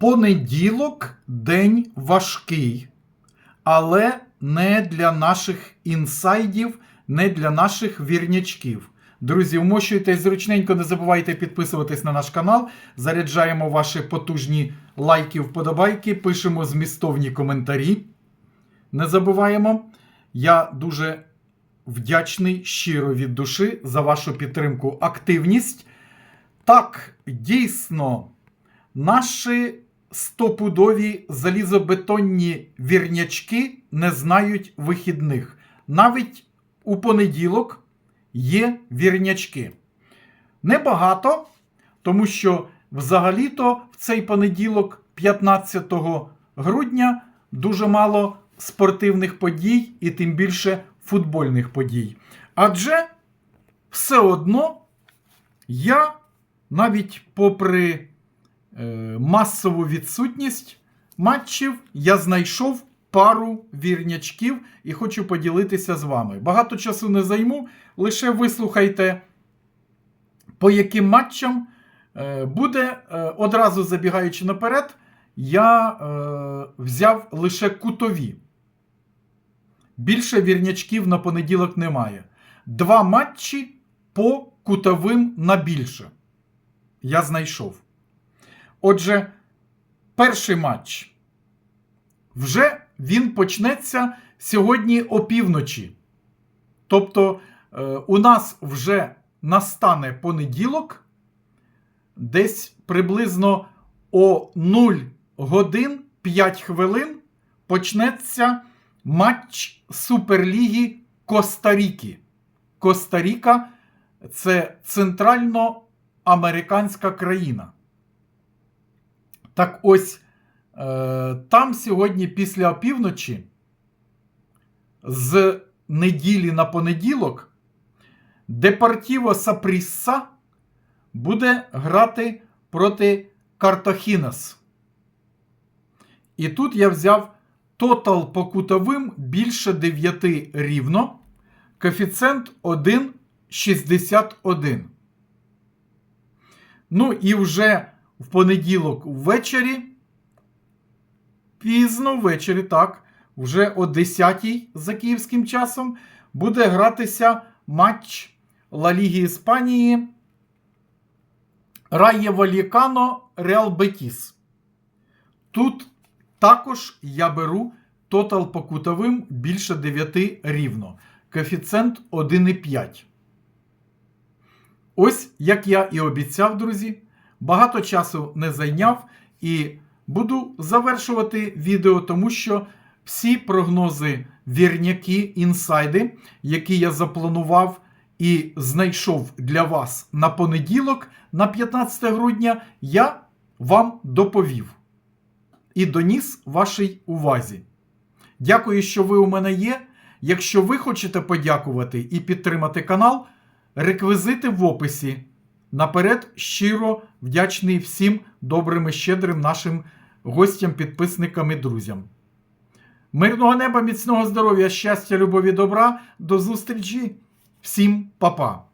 Понеділок день важкий, але не для наших інсайдів, не для наших вірнячків. Друзі, вмощуйтесь зручненько, не забувайте підписуватись на наш канал. Заряджаємо ваші потужні лайки, вподобайки, пишемо змістовні коментарі. Не забуваємо. Я дуже вдячний щиро від душі за вашу підтримку, активність. Так, дійсно, наші стопудові залізобетонні вірнячки не знають вихідних. Навіть у понеділок є вірнячки. Небагато, тому що взагалі-то в цей понеділок, 15 грудня, дуже мало спортивних подій і тим більше футбольних подій. Адже все одно я навіть попри масову відсутність матчів, я знайшов пару вірнячків і хочу поділитися з вами. Багато часу не займу, лише вислухайте, по яким матчам е, буде, е, одразу забігаючи наперед, я е, взяв лише кутові. Більше вірнячків на понеділок немає. Два матчі по кутовим на більше. Я знайшов. Отже, перший матч. Вже він почнеться сьогодні опівночі. Тобто, е, у нас вже настане понеділок, десь приблизно о 0 годин 5 хвилин почнеться матч Суперліги Коста-Ріки. Коста-Ріка це центральноамериканська країна. Так ось е, там сьогодні після опівночі, з неділі на понеділок, Депортіво Сапрісса буде грати проти Картахінас. І тут я взяв тотал по кутовим більше 9 рівно. Коефіцієнт 1,61. Ну і вже в понеділок ввечері. Пізно ввечері, так, вже о 10-й за київським часом буде гратися матч Ла Ліги Іспанії Рає Валікано Реал Бетіс. Тут також я беру тотал по кутовим більше 9 рівно. Коефіцієнт 1,5. Ось як я і обіцяв, друзі. Багато часу не зайняв і буду завершувати відео, тому що всі прогнози, вірняки, інсайди, які я запланував і знайшов для вас на понеділок, на 15 грудня, я вам доповів і доніс вашій увазі. Дякую, що ви у мене є. Якщо ви хочете подякувати і підтримати канал, реквізити в описі. Наперед щиро вдячний всім добрим і щедрим нашим гостям, підписникам і друзям. Мирного неба, міцного здоров'я, щастя, любові, добра. До зустрічі. Всім па-па.